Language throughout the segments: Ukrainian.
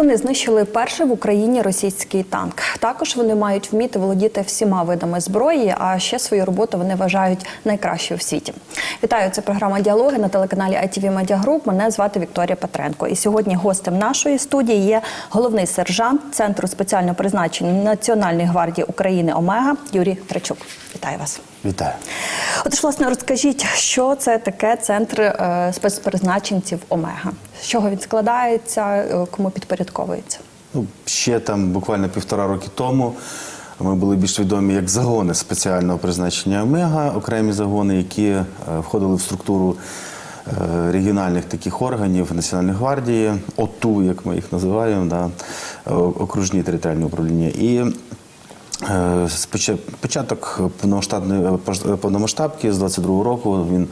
вони знищили перший в Україні російський танк. Також вони мають вміти володіти всіма видами зброї, а ще свою роботу вони вважають найкращою в світі. Вітаю, це програма Діалоги на телеканалі ITV Media Group. Мене звати Вікторія Петренко. І сьогодні гостем нашої студії є головний сержант Центру спеціального призначення Національної гвардії України Омега Юрій Тречук. Вітаю вас. Вітаю. Отож, власне, розкажіть, що це таке центр е, спецпризначенців Омега? З чого він складається, е, кому підпорядковується? Ну, ще там буквально півтора роки тому ми були більш відомі як загони спеціального призначення Омега, окремі загони, які е, входили в структуру е, регіональних таких органів Національної гвардії, ОТУ, як ми їх називаємо, да, окружні територіальні управління. І Початок повномасштабки з 22-го року він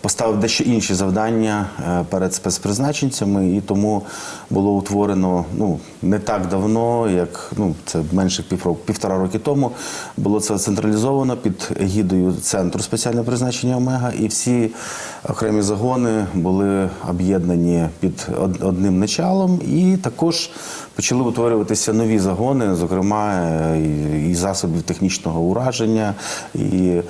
поставив дещо інші завдання е, перед спецпризначенцями, і тому було утворено ну не так давно, як ну це менше півроку, півтора роки тому. Було це централізовано під егідою центру спеціального призначення Омега, і всі окремі загони були об'єднані під одним началом, і також почали утворюватися нові загони, зокрема е, і, і засобів технічного ураження, і,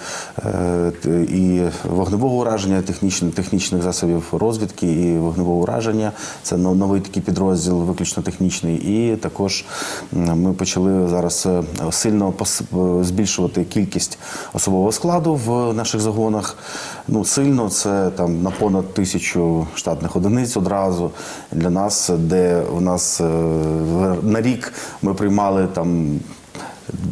е, і вогневого ураження, технічних, технічних засобів розвідки і вогневого ураження. Це новий такий підрозділ, виключно технічний. І також ми почали зараз е, сильно е, збільшувати кількість особового складу в наших загонах. Ну, сильно це там на понад тисячу штатних одиниць одразу для нас, де у нас е, на рік ми приймали там.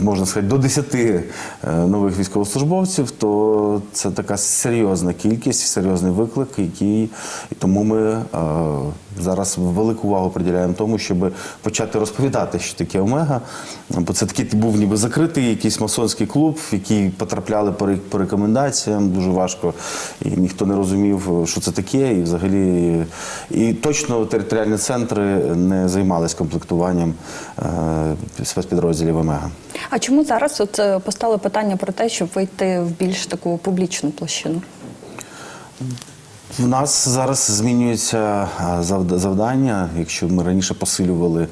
Можна сказати, до 10 е, нових військовослужбовців, то це така серйозна кількість, серйозний виклик, який і тому ми е, зараз велику увагу приділяємо тому, щоб почати розповідати, що таке Омега. Бо це такий був ніби закритий якийсь масонський клуб, в який потрапляли по, рекомендаціям дуже важко, і ніхто не розумів, що це таке, і взагалі і точно територіальні центри не займались комплектуванням е, спецпідрозділів Омега. А чому зараз от е, постало питання про те, щоб вийти в більш таку публічну площину? В нас зараз змінюється завдання. Якщо ми раніше посилювали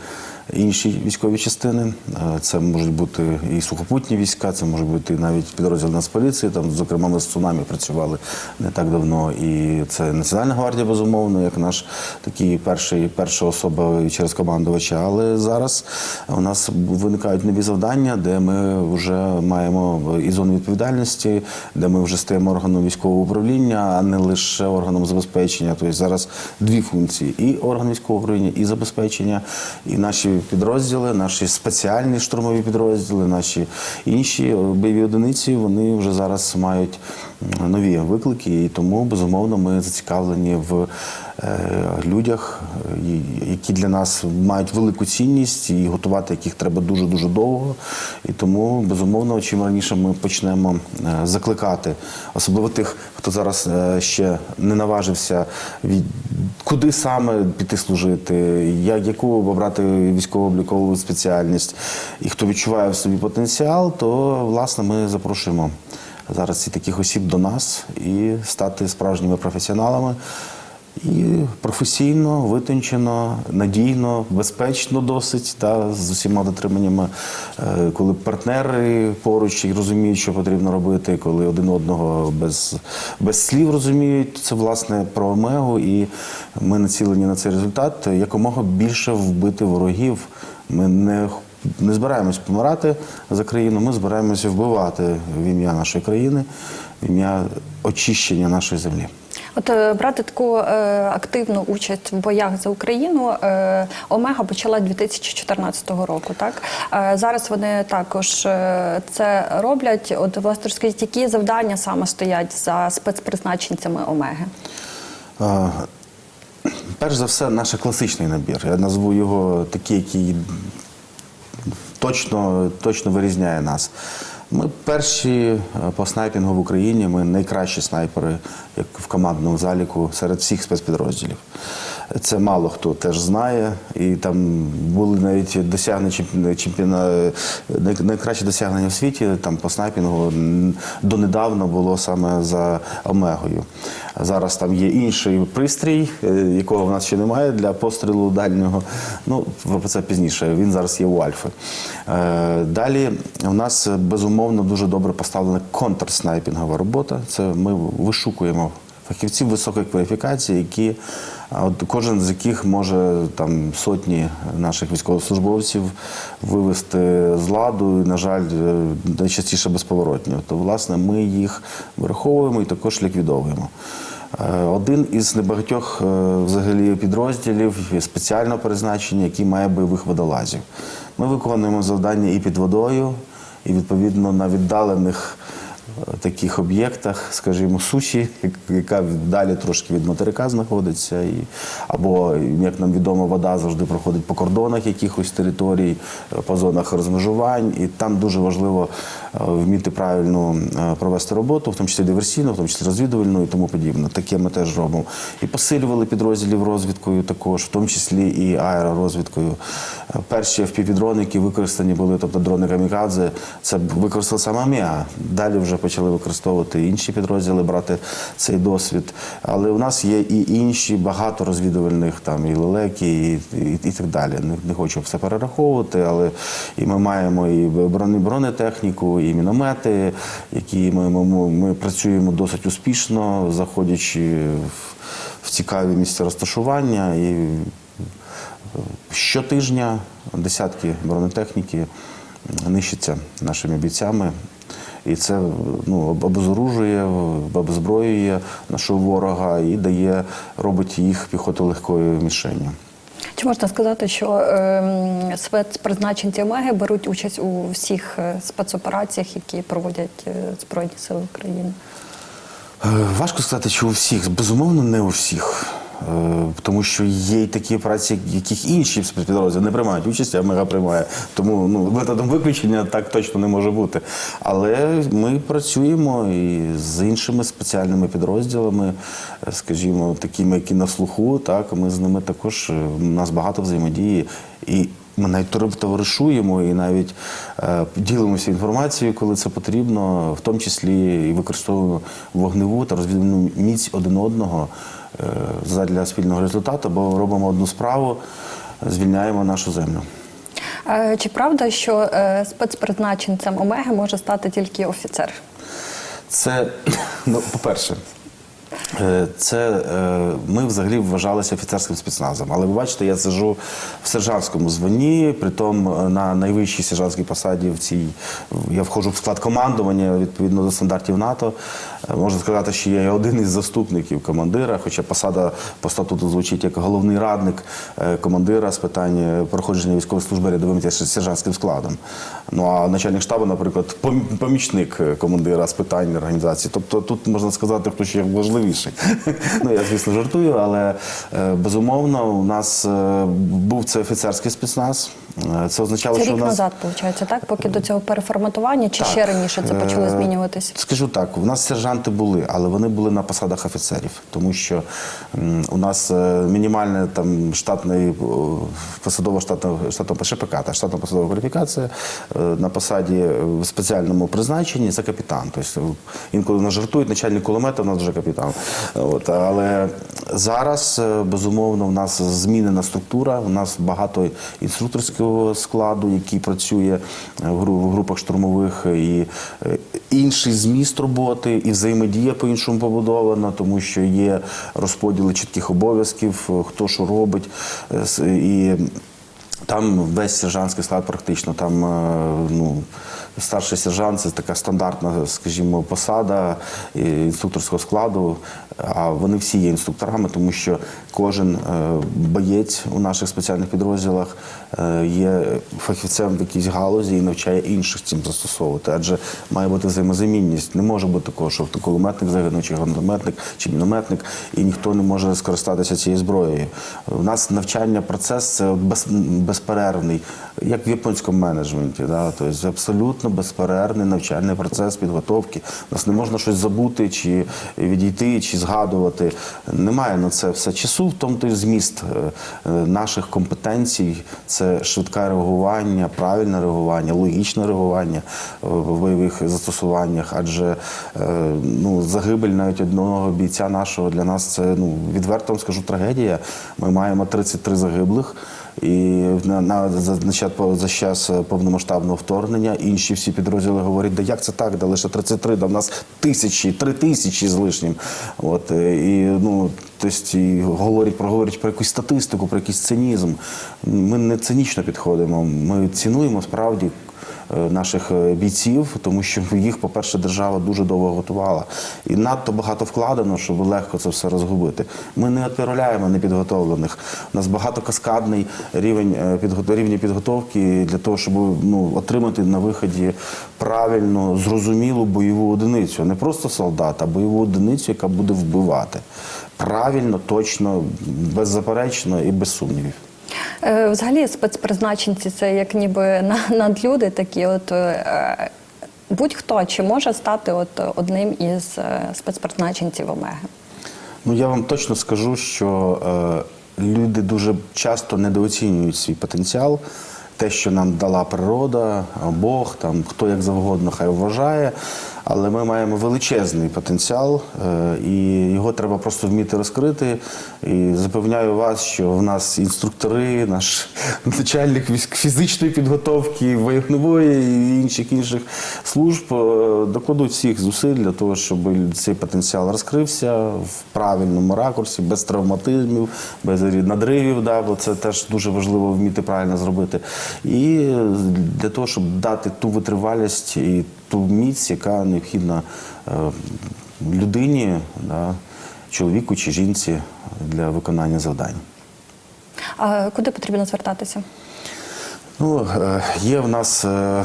інші військові частини, це можуть бути і сухопутні війська, це може бути навіть підрозділ Нацполіції. Там, зокрема, ми з цунамі працювали не так давно. І це Національна гвардія, безумовно, як наш такий перший, перша особа через командувача. Але зараз у нас виникають нові завдання, де ми вже маємо і зону відповідальності, де ми вже стаємо органом військового управління, а не лише органом забезпечення. Тобто зараз дві функції: і орган військового управління, і забезпечення, і наші підрозділи, наші спеціальні штурмові підрозділи, наші інші бойові одиниці. Вони вже зараз мають нові виклики, і тому безумовно ми зацікавлені в е, людях, е, які для нас мають велику цінність і готувати яких треба дуже дуже довго. І тому безумовно, чим раніше ми почнемо е, закликати, особливо тих, хто зараз е, ще не наважився від куди саме піти служити, як яку обрати військово-облікову спеціальність, і хто відчуває в собі потенціал, то власне ми запрошуємо зараз і таких осіб до нас і стати справжніми професіоналами. І професійно, витончено, надійно, безпечно досить, та, з усіма дотриманнями, Е, коли партнери поруч і розуміють, що потрібно робити, коли один одного без, без слів розуміють, це власне про омегу, і ми націлені на цей результат якомога більше вбити ворогів. Ми не не збираємось помирати за країну, ми збираємося вбивати в ім'я нашої країни, в ім'я очищення нашої землі. От е, брати таку е, активну участь в боях за Україну е, Омега почала 2014 року. Так е, зараз вони також е, це роблять. От власне розкажіть, які завдання саме стоять за спецпризначенцями Омеги? Е, Перш за все, наш класичний набір. Я назву його такий, який точно, точно вирізняє нас. Ми перші е, по снайпінгу в Україні, ми найкращі снайпери, як в командному заліку серед всіх спецпідрозділів. Це мало хто теж знає. І там були навіть досягнення чемпіона, чемпіона най- досягнення в світі там по снайпінгу донедавна було саме за Омегою. Зараз там є інший пристрій, е, якого в нас ще немає для пострілу дальнього. Ну, про це пізніше. Він зараз є у Альфи. Е, Далі у нас безумовно дуже добре поставлена контрснайпінгова робота. Це ми вишукуємо фахівців високої кваліфікації, які от кожен з яких може там сотні наших військовослужбовців вивести з ладу, і, на жаль, е, найчастіше безповоротньо. То, власне, ми їх враховуємо і також ліквідовуємо. Е, Один із небагатьох е, взагалі підрозділів спеціального призначення, який має бойових водолазів. Ми виконуємо завдання і під водою, і відповідно на віддалених таких об'єктах, скажімо, суші, яка далі трошки від материка знаходиться, і, або, як нам відомо, вода завжди проходить по кордонах якихось територій, по зонах розмежувань, і там дуже важливо е, вміти правильно е, провести роботу, в тому числі диверсійну, в тому числі розвідувальну і тому подібне. Таке ми теж робимо. І посилювали підрозділів розвідкою також, в тому числі і аеророзвідкою. Е, Перші FPV-дрони, які використані були, тобто дрони Камікадзе, це використала сама МІА. Далі вже почали використовувати інші підрозділи, брати цей досвід. Але у нас є і інші багато розвідувальних, там і лелеки, і, і, і так далі. Не, не хочу все перераховувати, але і ми маємо і бронетехніку, і міномети, які ми, ми, ми, працюємо досить успішно, заходячи в, в цікаві місця розташування. І щотижня десятки бронетехніки нищаться нашими бійцями. І це ну, об- обезоружує, обезброює нашого ворога і дає, робить їх піхоту легкою мішенню. Чи можна сказати, що ем, спецпризначенці Омеги беруть участь у всіх е, спецопераціях, які проводять е, Збройні Сили України? Е, Важко сказати, що у всіх. Безумовно, не у всіх. Е, Тому що є й такі операції, яких інші спецпідрозділи не приймають участь, а МЕГА приймає. Тому ну, методом виключення так точно не може бути. Але ми працюємо і з іншими спеціальними підрозділами, е, скажімо, такими, які на слуху. Так, ми з ними також е, у нас багато взаємодії. І ми навіть товар- товаришуємо і навіть е, ділимося інформацією, коли це потрібно, в тому числі і використовуємо вогневу та розвідувальну міць один одного задля спільного результату, бо робимо одну справу, звільняємо нашу землю. Е, Чи правда, що е, спецпризначенцем Омеги може стати тільки офіцер? Це, ну, по-перше, е, це е, ми взагалі вважалися офіцерським спецназом. Але ви бачите, я сиджу в сержантському званні, притом е, на найвищій сержантській посаді в цій я входжу в склад командування відповідно до стандартів НАТО. Е, Можна сказати, що я один із заступників командира, хоча посада по статуту звучить як головний радник е, командира з питань е, проходження військової служби рядовим та сержантським складом. Ну а начальник штабу, наприклад, помічник е, командира з питань організації. Тобто тут можна сказати, хто ще важливіший. Ну я звісно жартую, але е, безумовно у нас е, був це офіцерський спецназ. Е, Це означало, Це що рік у нас назад, виходить, так? Поки до цього переформатування, чи ще раніше це почало змінюватись? Скажу так, у нас сержанти були, але вони були на посадах офіцерів, тому що у нас е, мінімальна там штатний о, посадова штатна ШПК, та штатна посадова кваліфікація на посаді в спеціальному призначенні це капітан. Тобто інколи нас жартують, начальник кулемета у нас вже капітан. От, але зараз, е, безумовно, у нас змінена структура, у нас багато інструкторського складу, який працює е, в гру- в групах штурмових, і е, інший зміст роботи, і взаємодія по-іншому побудована, тому що є розподіли чітких обов'язків, хто що робить. І там весь сержантський склад практично. Там е, ну, старший сержант це така стандартна, скажімо, посада інструкторського складу. А вони всі є інструкторами, тому що кожен е, боєць у наших спеціальних підрозділах е, є фахівцем в якійсь галузі і навчає інших цим застосовувати. Адже має бути взаємозамінність. Не може бути такого, що кулеметник загинув, чи гранатометник, чи мінометник, і ніхто не може скористатися цією зброєю. У нас навчання процес це без, безперервний, як в японському менеджменті. Да? Тобто абсолютно безперервний навчальний процес підготовки. У нас не можна щось забути, чи відійти, чи згадувати. Немає на це все часу, в тому той зміст е, наших компетенцій. Це швидке реагування, правильне реагування, логічне реагування в бойових застосуваннях. Адже е, ну, загибель навіть одного бійця нашого для нас це ну відверто вам скажу трагедія. Ми маємо 33 загиблих. І на, на за, час, за час повномасштабного вторгнення інші всі підрозділи говорять, да як це так, да лише 33, да в нас тисячі, три тисячі з лишнім. От, е, і, ну, тобто, і говорять, про, говорять про якусь статистику, про якийсь цинізм. Ми не цинічно підходимо. Ми цінуємо справді е, наших е, бійців, тому що їх, по-перше, держава дуже довго готувала. І надто багато вкладено, щоб легко це все розгубити. Ми не відправляємо непідготовлених. У нас багатокаскадний рівень е, рівні підготовки для того, щоб ну, отримати на виході правильну, зрозумілу бойову одиницю. Не просто солдата, а бойову одиницю, яка буде вбивати. Правильно, точно, беззаперечно і без сумнівів. Е, Взагалі, спецпризначенці це як ніби на- надлюди такі. От е, будь-хто чи може стати от одним із е, спецпризначенців Омеги? Ну я вам точно скажу, що е, люди дуже часто недооцінюють свій потенціал. Те, що нам дала природа, Бог, там хто як завгодно хай вважає. Але ми маємо величезний потенціал, е, і його треба просто вміти розкрити. І запевняю вас, що в нас інструктори, наш начальник фізичної підготовки, вогневої і інших інших служб е, докладуть всіх зусиль для того, щоб цей потенціал розкрився в правильному ракурсі, без травматизмів, без надривів. Да, бо це теж дуже важливо вміти правильно зробити. І для того, щоб дати ту витривалість і ту міць, яка необхідна е, людині, да, чоловіку чи жінці для виконання завдань. А куди потрібно звертатися? Ну, е, є в нас е,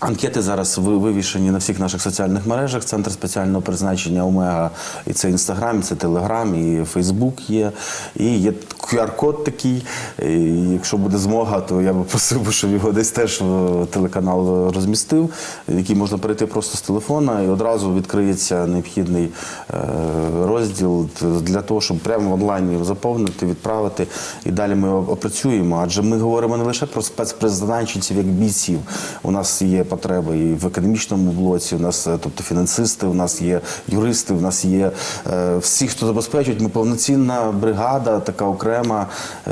анкети зараз вивішені на всіх наших соціальних мережах. Центр спеціального призначення Омега. І це Інстаграм, і це Телеграм, і Фейсбук є. І є QR-код такий. І якщо буде змога, то я би просив, щоб його десь теж телеканал розмістив, який можна перейти просто з телефона, і одразу відкриється необхідний е, розділ для того, щоб прямо в онлайні його заповнити, відправити. І далі ми опрацюємо. Адже ми говоримо не лише про спецпризначенців як бійців. У нас є потреби і в економічному блоці, у нас, е, тобто фінансисти, у нас є юристи, у нас є е, всі, хто забезпечують. Ми повноцінна бригада, така окрема е,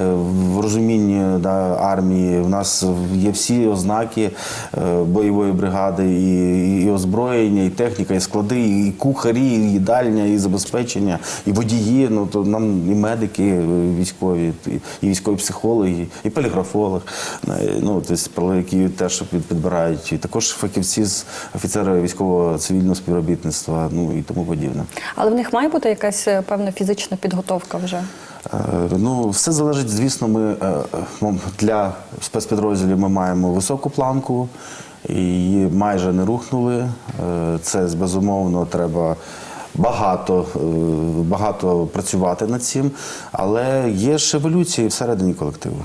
в розумінні да, армії. У нас є всі ознаки е, бойової бригади, і, і озброєння, і техніка, і склади, і кухарі, і їдальня, і забезпечення, і водії. Ну то нам і медики е, військові, і- військові психологи, і поліграфолог. Ну тобто, які теж під- підбирають. І також фахівці з офіцери військового цивільного співробітництва, ну і тому подібне. Але в них має бути якась певна фізична підготовка вже. Е, Ну, все залежить, звісно, ми е, е, для спецпідрозділів ми маємо високу планку, її майже не рухнули. Е, Це безумовно треба. Багато, багато працювати над цим, але є ж еволюції всередині колективу.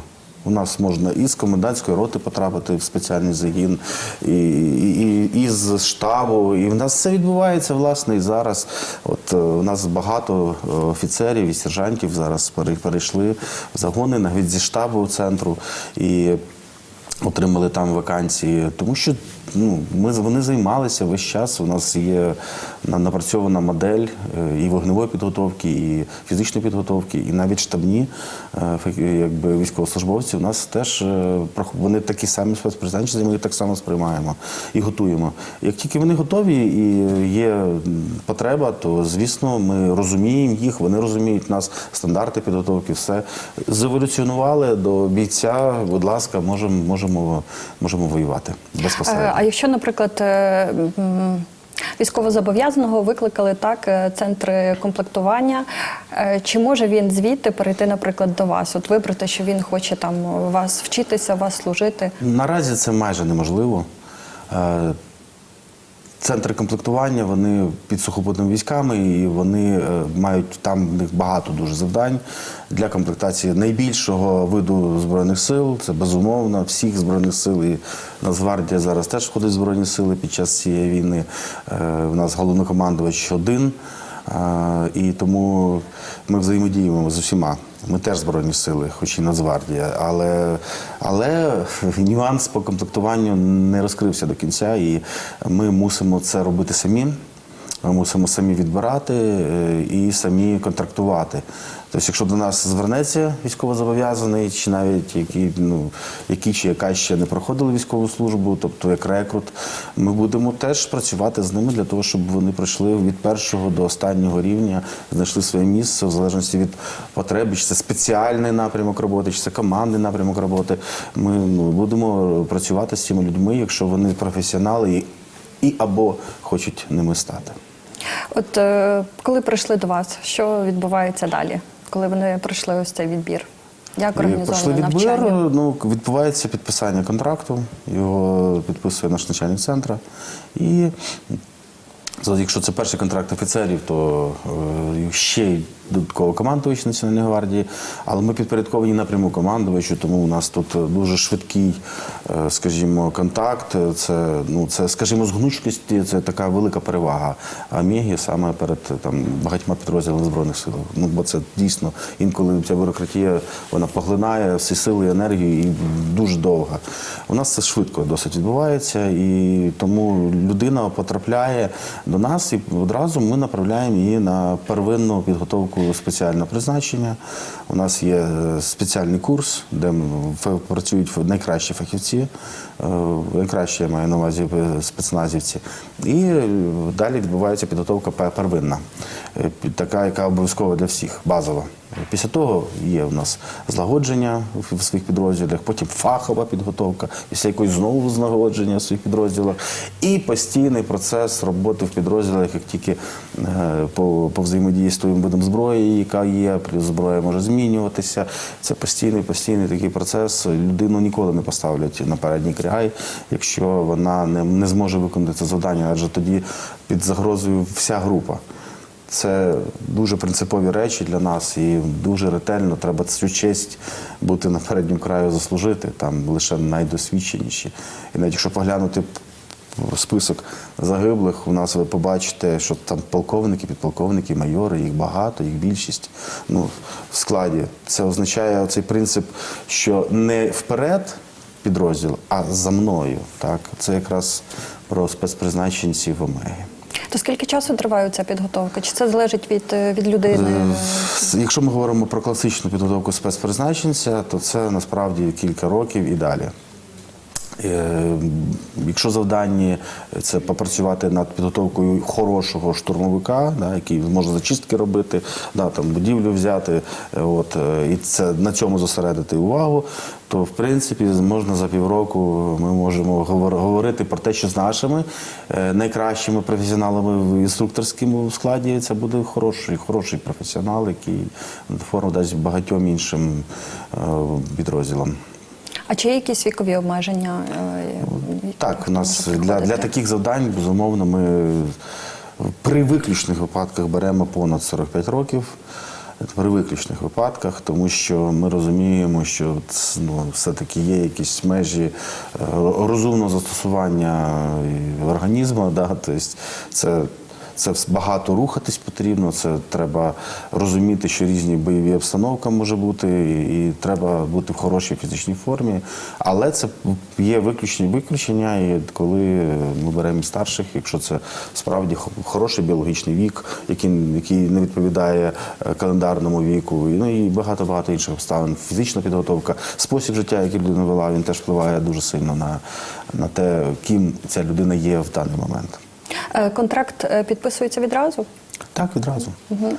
У нас можна і з комендантської роти потрапити в спеціальний загін, і, і, і, з штабу. І в нас все відбувається власне і зараз. От е, у нас багато е, офіцерів і сержантів зараз перейшли в загони навіть зі штабу центру і отримали там вакансії. Тому що ну, ми, вони займалися весь час. У нас є напрацьована модель е, і вогневої підготовки, і фізичної підготовки, і навіть штабні е, якби, військовослужбовці. У нас теж е, вони такі самі спецпризначення, ми їх так само сприймаємо і готуємо. Як тільки вони готові і є потреба, то звісно ми розуміємо їх, вони розуміють нас, стандарти підготовки, все заволюціонували до бійця. Будь ласка, можемо можемо, можемо воювати безпосередньо. А якщо, наприклад, е, військовозобов'язаного викликали так е, центри комплектування, е, чи може він звідти перейти, наприклад, до вас? От вибрати, що він хоче там вас вчитися, вас служити? Наразі це майже неможливо. Е, Центри комплектування вони під сухопутними військами, і вони е, мають там в них багато дуже завдань для комплектації найбільшого виду збройних сил. Це безумовно всіх збройних сил. І Нацгвардія зараз теж входить в збройні сили під час цієї війни. Е, У нас головнокомандувач один. І тому ми взаємодіємо з усіма. Ми теж збройні сили, хоч і Нацгвардія, але, але нюанс по комплектуванню не розкрився до кінця, і ми мусимо це робити самі. Ми мусимо самі відбирати е, і самі контрактувати. Тобто, якщо до нас звернеться військовозобов'язаний, чи навіть який, ну, який чи яка ще не проходили військову службу, тобто як рекрут, ми будемо теж працювати з ними для того, щоб вони пройшли від першого до останнього рівня, знайшли своє місце в залежності від потреби, чи це спеціальний напрямок роботи, чи це командний напрямок роботи. Ми ну, будемо працювати з цими людьми, якщо вони професіонали і, і або хочуть ними стати. От е, коли прийшли до вас, що відбувається далі, коли вони пройшли ось цей відбір? Як І організовано відбір, навчання? ну, відбувається підписання контракту, його підписує наш начальник центру. І якщо це перший контракт офіцерів, то е, ще додатково командувач Національної гвардії, але ми підпорядковані напряму командувачу, тому у нас тут дуже швидкий, е, скажімо, контакт. Це, ну, це, скажімо, з гнучкості це така велика перевага Омегі саме перед там, багатьма підрозділами Збройних сил. Ну, бо це дійсно інколи ця бюрократія вона поглинає всі сили, енергію і дуже довго. У нас це швидко досить відбувається, і тому людина потрапляє до нас, і одразу ми направляємо її на первинну підготовку спеціального призначення. У нас є е, спеціальний курс, де працюють найкращі фахівці, е, найкращі я маю на увазі е, спецназівці. І далі відбувається підготовка первинна, така, яка обов'язкова для всіх, базова. Після того є у нас злагодження в- в своїх підрозділах, потім фахова підготовка, після якоїсь знову злагодження в своїх підрозділах, і постійний процес роботи в підрозділах, як тільки е, по, по взаємодії з тим видом зброї, яка є, плюс зброя може змінюватися. Це постійний, постійний такий процес. Людину ніколи не поставлять на передній край, якщо вона не, не зможе виконати це завдання, адже тоді під загрозою вся група. Це дуже принципові речі для нас, і дуже ретельно треба цю честь бути на передньому краю заслужити. Там лише найдосвідченіші. І навіть якщо поглянути список загиблих, у нас ви побачите, що там полковники, підполковники, майори, їх багато, їх більшість ну, в складі. Це означає цей принцип, що не вперед підрозділ, а за мною. Так? Це якраз про спецпризначенців Омеги. То скільки часу триває ця підготовка? Чи це залежить від, е, від людини? Е, Якщо ми говоримо про класичну підготовку спецпризначенця, то це насправді кілька років і далі. Е, Якщо завдання це попрацювати над підготовкою хорошого штурмовика, да, який може зачистки робити, да, там, будівлю взяти, от, і це на цьому зосередити увагу, то в принципі можна за півроку ми можемо говорити про те, що з нашими е, найкращими професіоналами в інструкторському складі це буде хороший, хороший професіонал, який форму дасть багатьом іншим е, підрозділам. А чи є якісь вікові обмеження? е, Так, у нас для, для таких завдань, безумовно, ми при виключних випадках беремо понад 45 років. При виключних випадках, тому що ми розуміємо, що ну, все-таки є якісь межі е, розумного застосування організму. Да? Тобто це, це багато рухатись потрібно, це треба розуміти, що різні бойові обстановка може бути, і, треба бути в хорошій фізичній формі. Але це є виключні виключення, і коли ми беремо старших, якщо це справді хо- хороший біологічний вік, який, який не відповідає е, календарному віку, і, ну і багато багато інших обставин. Фізична підготовка, спосіб життя, який людина вела, він теж впливає дуже сильно на, на те, ким ця людина є в даний момент. Е, Контракт е, підписується відразу? Так, відразу.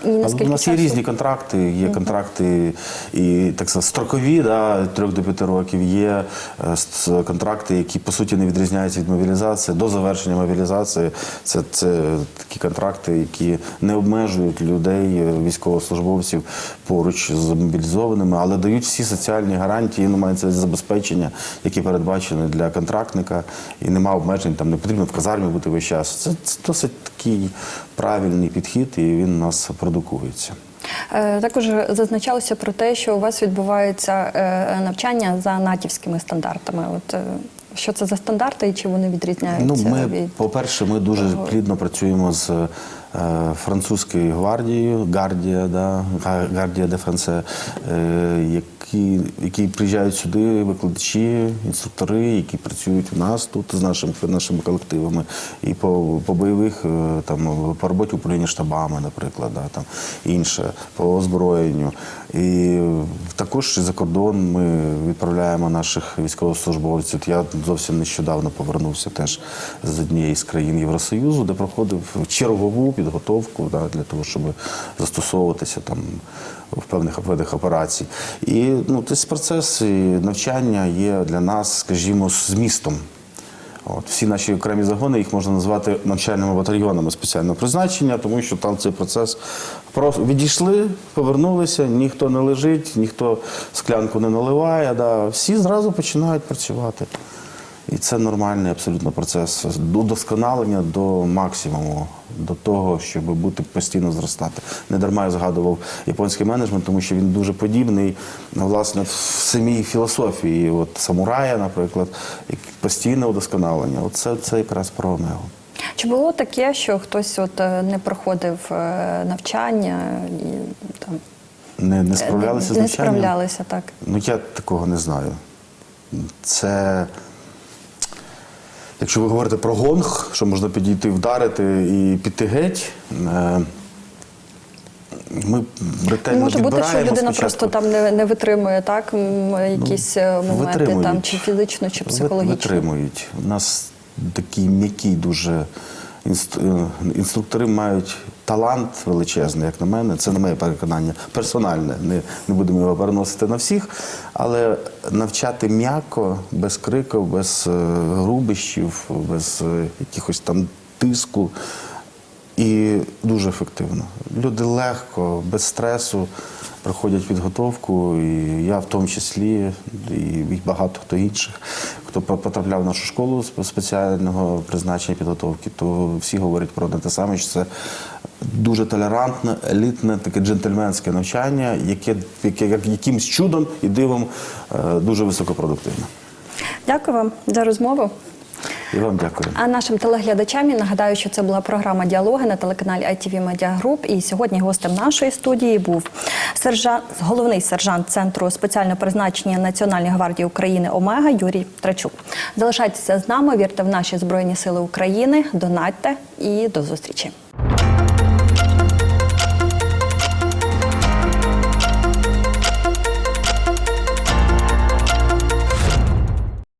І наскільки у нас є часу? різні контракти. Є контракти і так сказати, строкові, да, 3 до 5 років. Є е, контракти, які по суті не відрізняються від мобілізації. До завершення мобілізації це, це такі контракти, які не обмежують людей, е, військовослужбовців поруч з мобілізованими, але дають всі соціальні гарантії, ну, мається забезпечення, які передбачені для контрактника, і нема обмежень, там не потрібно в казармі бути весь час. Це, це досить такий правильний підхід, і він у нас продукується. Е, Також зазначалося про те, що у вас відбувається е, навчання за натівськими стандартами. От е, що це за стандарти і чи вони відрізняються? Ну, ми, від по-перше, ми дуже плідно працюємо з е, французькою гвардією, Гардія, да, Гардія де Франце, е, які, які приїжджають сюди, викладачі, інструктори, які працюють у нас тут з нашими, нашими колективами, і по, по бойових, е, там, по роботі управління штабами, наприклад, да, там, інше, по озброєнню. І також за кордон ми відправляємо наших військовослужбовців. Я зовсім нещодавно повернувся теж з однієї з країн Євросоюзу, де проходив чергову підготовку да, для того, щоб застосовуватися там в певних видах операцій. І ну, цей процес і навчання є для нас, скажімо, змістом. От, всі наші окремі загони їх можна назвати навчальними батальйонами спеціального призначення, тому що там цей процес просто відійшли, повернулися, ніхто не лежить, ніхто склянку не наливає. Да, всі зразу починають працювати. І це нормальний абсолютно процес удосконалення до максимуму, до того, щоб бути постійно зростати. Не дарма я згадував японський менеджмент, тому що він дуже подібний власне в самій філософії. От самурая, наприклад, постійне удосконалення. От це, якраз про Омегу. Чи було таке, що хтось от е, не проходив е, навчання і там Не, не справлялися не, з не справлялися так? Ну я такого не знаю. Це. Якщо ви говорите про гонг, що можна підійти, вдарити і піти геть. е, Ми ретельно Може бути, що людина спочатку. просто там не, не витримує так якісь ну, моменти витримують. там чи фізично, чи психологічно. Витримують. У нас такі м'які дуже е, інструктори мають талант величезний, як на мене. Це не моє переконання персональне. Не, не будемо його переносити на всіх. Але навчати м'яко, без крику, без е, грубищів, без е, якихось там тиску. І дуже ефективно. Люди легко, без стресу проходять підготовку, і я в тому числі, і багато хто інших, хто по- потрапляв в нашу школу спеціального призначення підготовки, то всі говорять про те саме, що це дуже толерантне, елітне, таке джентльменське навчання, яке, яке як якимсь чудом і дивом е, дуже високопродуктивне. Дякую вам за розмову. І вам дякую. А нашим телеглядачам я нагадаю, що це була програма Діалоги на телеканалі ITV Media Group. І сьогодні гостем нашої студії був сержант, головний сержант Центру спеціального призначення Національної гвардії України Омега Юрій Трачук. Залишайтеся з нами, вірте в наші збройні сили України, донатьте і до зустрічі.